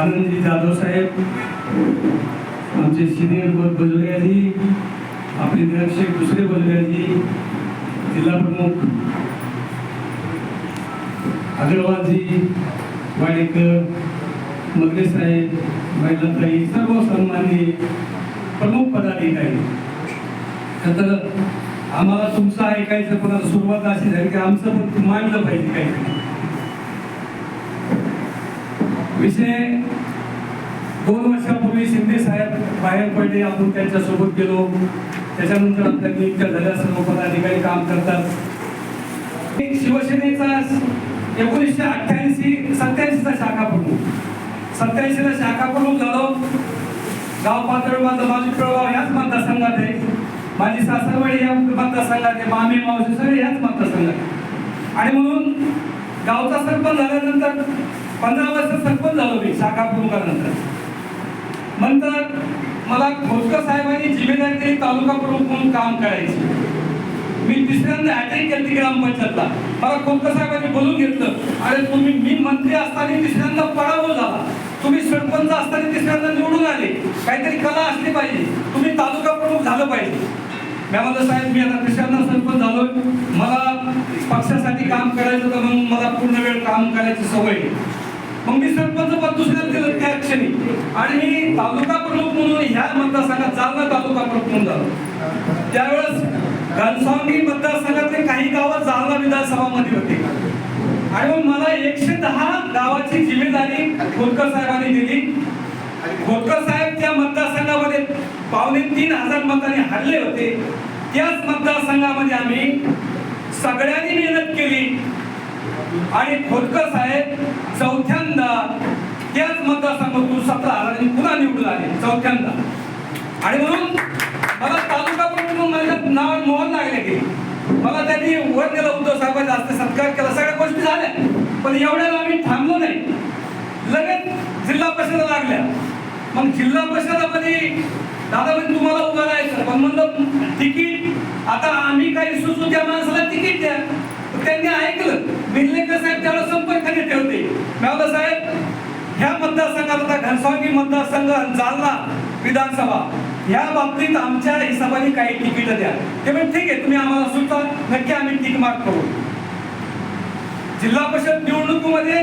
आनंदजी जाधव साहेब आमचे सिनियर बजुर्याजी आपले निरीक्षक दुसरे बजुर्याजी जिल्हा प्रमुख अग्रवालजी वाडेकर मगरे साहेब महिलाताई सर्व सन्माननीय प्रमुख पदाधिकारी. तर आम्हाला तुमचं ऐकायचं पण सुरुवात अशी झाली की आमचं पण मांडलं पाहिजे काहीतरी. विषय दोन वर्षापूर्वी शिंदे साहेब बाहेर पडले. आपण त्यांच्यासोबत गेलो. त्याच्यानंतर आपल्या नियुक्त्या झाल्या सर्व पदाधिकारी काम करतात. एक शिवसेनेचा एकोणीसशे अठ्ठ्याऐंशी सत्याऐंशीचा शाखा प्रमुख सत्याऐंशीला शाखा प्रमुख झालो. गाव पातळी माझा माझी प्रभाव ह्याच मतदारसंघात आहे. माझी सासरवाडी या मतदारसंघात आहे. मामी मावशी सगळे ह्याच मतदारसंघात आणि म्हणून गावचा सरपंच झाल्यानंतर पंधरा वर्ष सरपंच झालो मी शाखा प्रमुखानंतर नंतर मला खोतकर साहेबांनी जिम्मेदारी दिली तालुका प्रमुख म्हणून काम करायचे. मी तिसऱ्यांदा अटॅक केली ग्रामपंचायतला. मला खोतकर साहेबांनी बोलून घेतलं अरे तुम्ही मी मंत्री असताना तिसऱ्यांदा पराभव झाला. तुम्ही सरपंच असताना तिसऱ्यांदा निवडून आले. काहीतरी कला असली पाहिजे. तुम्ही तालुका प्रमुख झालं पाहिजे. मी साहेब मी आता तिसऱ्यांदा सरपंच झालो मला पक्षासाठी काम करायचं तर म्हणून मला पूर्ण वेळ काम करायची सवय मग मी सरपंच पद दुसऱ्यात दिलं त्या क्षणी. आणि मी तालुका प्रमुख म्हणून ह्या मतदारसंघात जालना तालुका प्रमुख म्हणून झालो. त्यावेळेस घनसावंगी मतदारसंघातले काही गावं जालना विधानसभामध्ये होते. आणि मग मला एकशे दहा गावाची जिम्मेदारी खोतकर साहेबांनी दिली. खोतकर साहेब त्या मतदारसंघामध्ये पावणे तीन हजार मतांनी हरले होते. त्याच मतदारसंघामध्ये आम्ही सगळ्यांनी मेहनत केली. आणि खोतकर साहेब चौथ्यांदा त्याच मतदारसंघातून सतरा हजारांनी पुन्हा निवडून आले चौथ्यांदा. आणि म्हणून मला तालुका प्रमुख माझ्या नाव मोहन लागले की मला त्यांनी वर नेलं उद्धव साहेबांचा जास्त सत्कार केला. सगळ्या गोष्टी झाल्या पण एवढ्याला आम्ही थांबलो नाही. लगेच जिल्हा परिषद लागल्या. मग जिल्हा परिषदामध्ये दादा म्हणजे तुम्हाला उभं राहायचं पण म्हणलं तिकीट आता आम्ही काही सुचू त्या माणसाला तिकीट द्या. त्यांनी ऐकलं. मिरलेकर साहेब त्यावेळेला संपर्काने ठेवते. मॅवला साहेब ह्या मतदारसंघात घनस्वामी मतदारसंघ जालना विधानसभा ह्या बाबतीत आमच्या हिशोबाने काही तिकीट द्या. ते म्हणजे ठीक आहे तुम्ही आम्हाला सुचवा. नक्की आम्ही टिक मार्क करू. जिल्हा परिषद निवडणुकीमध्ये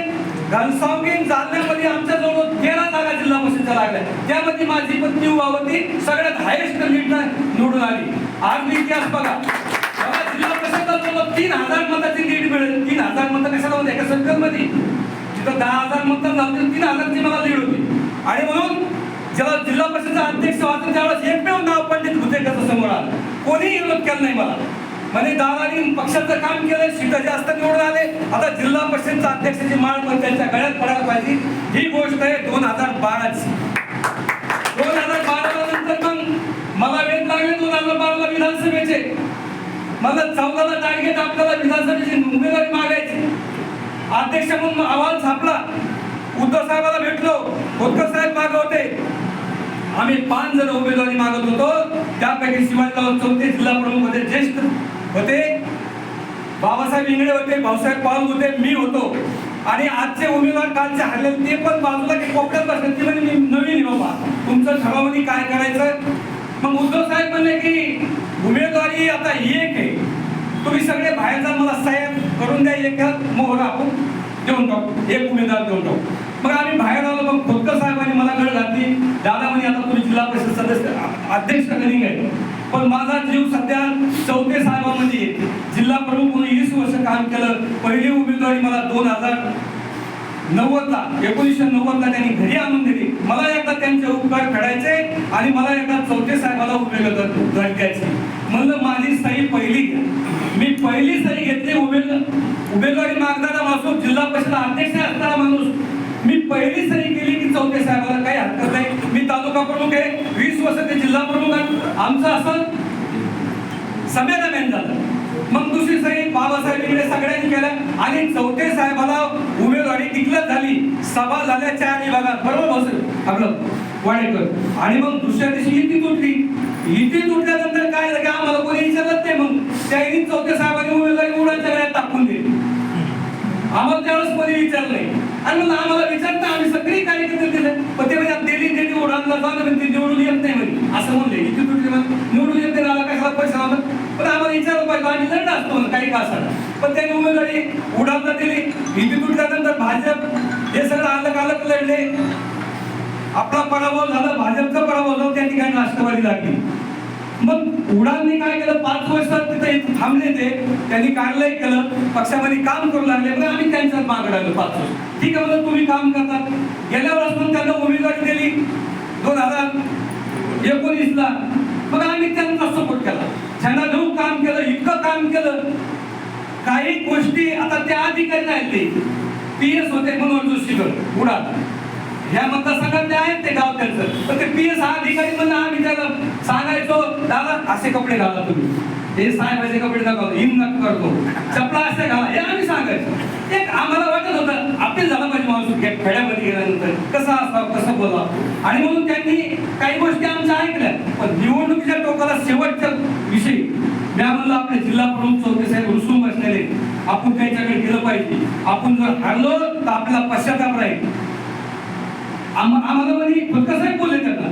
घनसावंगी जालन्यामध्ये आमच्या जवळ तेरा जागा जिल्हा परिषदच्या लागल्या. त्यामध्ये माझी पत्नी उभावती सगळ्यात हायेस्ट लीड निवडून आली. आज इतिहास बघा. तीन हजार मताची लीड मिळेल. तीन हजार मतं कशाला होते? एका सर्कलमध्ये. तिथं दहा हजार मतदान झालं तीन हजारची मला लीड होती. आणि म्हणून जेव्हा जिल्हा परिषदचा अध्यक्ष होता त्यावेळेस एकमेव नाव पंडित भुतेकरचं समोर आलं. कोणीही विरोध केला नाही मला. म्हणजे दादानी पक्षाचं काम केलं सीट जास्त निवडून आले. आता जिल्हा परिषदचा अध्यक्षाची माळ पण त्यांच्या गळ्यात पडायला पाहिजे. ही गोष्ट आहे दोन हजार बाराची दोन हजार बारा नंतर मग मला वेळ लागले दोन हजार बाराला विधानसभेचे मला चौदाला टार्गेट आपल्याला विधानसभेची उमेदवारी मागायची. अध्यक्ष म्हणून अहवाल छापला उद्धव साहेबाला भेटलो. उद्धव साहेब मागे होते. आम्ही पाच जण उमेदवारी मागत होतो. त्यापैकी शिवाजीराव चौथे जिल्हा प्रमुख होते ज्येष्ठ होते. बाबासाहेब इंगळे होते भाऊसाहेब पाल होते मी होतो. आणि आजचे उमेदवार कालचे हरले ते पण बाजूला की कोपऱ्यात बसले. ते म्हणजे मी नवीन बाबा. तुमचं ठरावानी काय करायचं? मग उद्धव साहेब म्हणले की उमेदवारी आता एक आहे. तुम्ही सगळे बाहेर जा मला साहेब करून द्या एक मोहर आपण देऊन टाकू. एक उमेदवार देऊन टाकू. मग आम्ही बाहेर आलो मग खोतकर साहेबांनी मला गळ घातली. दादा म्हणे आता तुम्ही जिल्हा परिषद सदस्य अध्यक्ष कधी आहे पण माझा जीव सध्या चौथे साहेबांमध्ये जिल्हा प्रमुख म्हणून वीस वर्ष काम केलं. पहिली उमेदवारी मला दोन हजार नव्वदला एकोणीसशे नव्वदला त्यांनी घरी आणून दिली. मला एकदा त्यांचे उपकार फेडायचे आणि मला एकदा चौथे साहेबाला उमेदवार द्यायचे म्हणलं माझी सही पहिली घ्या मी पहिली सही घेतली उमेद उमेदवारी मागणारा माणूस जिल्हा परिषद अध्यक्ष असणारा माणूस मी पहिली सही केली की चौथे साहेबाला काही हरकत नाही. मी तालुका प्रमुख आहे वीस वर्ष ते जिल्हा प्रमुख आहे. आमचं असं संमेलन झालं. मग दुसरी सही बाबासाहेब इकडे सगळ्यांनी केलं आणि चौथे साहेबाला उमेदवारी डिक्लेअर झाली. सभा झाल्या चार विभागात. बरोबर बस आपलं वाडेकर आणि मग दुसऱ्या दिवशी इथे तुटली. इथे तुटल्यानंतर सांगलं आम्हाला विचारता आम्ही सगळे कार्यकर्ते दिले पण ते म्हणजे दिली ते निवड आणला जाणं म्हणजे निवडून येत नाही म्हणजे असं म्हणले. इथे तुटले निवडून येत नाही आला कशाला पैसा आला पण आम्हाला विचारलं पाहिजे. आम्ही लढ असतो काही का असं पण त्यांनी उमेदवारी उडाला दिली. हिंदी तुटल्यानंतर भाजप हे सगळं अलग अलग लढले. आपला पराभव झाला भाजपचा पराभव झाला त्या ठिकाणी राष्ट्रवादी लागली. मग उडानने काय केलं? पाच वर्षात तिथे थांबले ते. त्यांनी कार्यालय केलं. पक्षामध्ये काम करू लागले. मग आम्ही त्यांच्यात मागे लागलो पाच वर्ष ठीक आहे म्हणून तुम्ही काम करतात गेल्या वेळेस पण त्यांना उमेदवारी दिली. दोन हजार एकोणीसला. मग आम्ही त्यांना सपोर्ट केला. त्यांना देऊ काम केलं इतकं काम केलं. काही गोष्टी आता त्या अधिकारी नाही ते. पी एस होते मनोहर जोशीकर उडान. ह्या मतदारसंघात ते आहेत ते गाव त्यांचं पण ते पी एस हा अधिकारी म्हणून आम्ही त्याला सांगायचो दादा असे कपडे घाला तुम्ही. हे साहेबाचे कपडे नका हिम नका करतो चपला असे घाला. हे आम्ही सांगायचो. एक आम्हाला वाटत होतं आपले झाला पाहिजे माणूस खेड्यामध्ये गेल्यानंतर. कसा असावं कसं बोलावं? आणि म्हणून त्यांनी काही गोष्टी आमच्या ऐकल्या. पण निवडणुकीच्या टोकाला शेवटच्या विषयी. मी म्हणलं आपले जिल्हा प्रमुख चौथे साहेब रुसून बसलेले आपण त्यांच्याकडे गेलं पाहिजे. आपण जर हरलो तर आपल्याला पश्चाताप राहील. आम्हाला म्हणे फक्त साहेब बोलले त्यांना.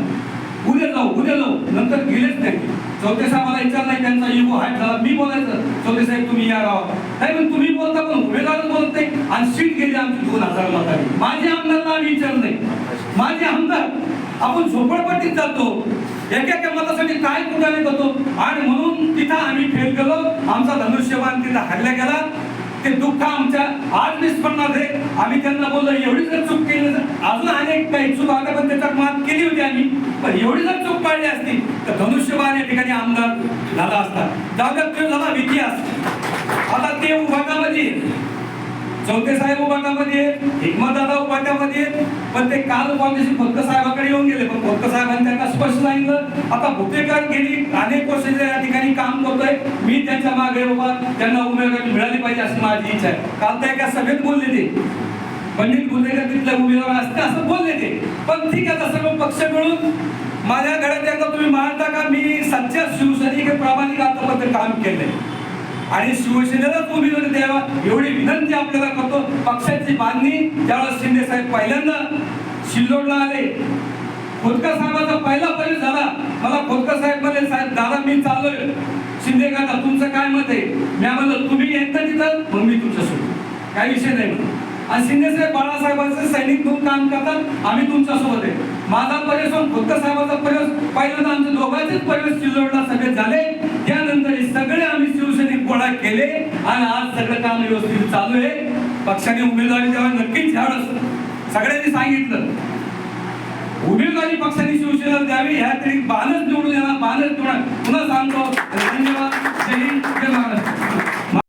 उद्या जाऊ उद्या जाऊ. नंतर गेलेच नाही. चौथे साहेबाला विचार नाही त्यांचा युगो हाय झाला मी बोलायचं. चौथे साहेब तुम्ही या राव. नाही पण तुम्ही बोलता पण उमेदवार बोलत. नाही आणि सीट गेली आमची दोन हजार मतांनी. माझे आमदारला आम्ही विचार नाही. माझे आमदार आपण झोपडपट्टीत जातो. एका एका मतासाठी काय कुठे करतो आणि म्हणून तिथं आम्ही फेल गेलो आमचा धनुष्यबाण तिथं हल्ला गेला ते दुःख आमच्या आज निष्पन्नात आहे. आम्ही त्यांना बोललो एवढी जर चूक केली अजून अनेक काही चूक आता पण त्याच्यात मात केली होती आम्ही. पण एवढी जर चूक पाळली असती तर धनुष्यबाण या ठिकाणी आमदार झाला असता. जागत झाला इतिहास आता ते उभाटामध्ये चौथे साहेब उभाटामध्ये हिकमतदादा उभाटामध्ये पण ते काल कॉंग्रेस फक्त साहेबाकडे येऊन गेले. पण फक्त साहेबांनी त्यांना स्पष्ट सांगितलं आता भुतेकर गेली अनेक वर्ष या ठिकाणी काम करतोय मी त्यांच्या मागे उभा त्यांना उमेदवारी मिळाली पाहिजे अशी माझी इच्छा आहे. काल त्या एका सभेत बोलले ते. पंडित भुतेकर तिथल्या उमेदवार असते असं बोलले ते. पण ठीक आहे आता सर्व पक्ष मिळून माझ्या घरात एकदा तुम्ही मानता का? मी सच्चा शिवसैनिक प्रामाणिक आतापर्यंत काम केलंय. आणि शिवसेनेलाच उमेदवारी द्यावा एवढी विनंती आपल्याला करतो. पक्षाची बांधणी त्यावेळेस शिंदे साहेब पहिल्यांदा शिल्लोडला आले खोतकर साहेबाचा पहिला परिचय झाला. मला खोतकर साहेबमध्ये साहेब दादा मी चाललोय. शिंदे काका तुमचं काय मत आहे? मी म्हणलं तुम्ही येता तिथं मग मी तुमच्यासोबत काय विषय नाही म्हणून. आणि शिंदे साहेब बाळासाहेबांचे सैनिक म्हणून काम करतात आम्ही तुमच्यासोबत आहे. माझा परिवेश आणि खोतकर साहेबाचा परिवेश पहिल्यांदा आमच्या दोघांचेच परिवेश सिल्लोडला सभेत झाले. त्यानंतर सगळे आम्ही शिवसैनिक गोळा केले आणि आज सगळं काम व्यवस्थित चालू आहे. पक्षाने उमेदवारी द्यावा नक्कीच झाड असत सगळ्यांनी सांगितलं. उमेदवारी पक्षाने शिवसेना द्यावी ह्या तरी बाणच जोडून येणार बाणच जोडा पुन्हा सांगतो. धन्यवाद. जय हिंद. जय महाराष्ट्र.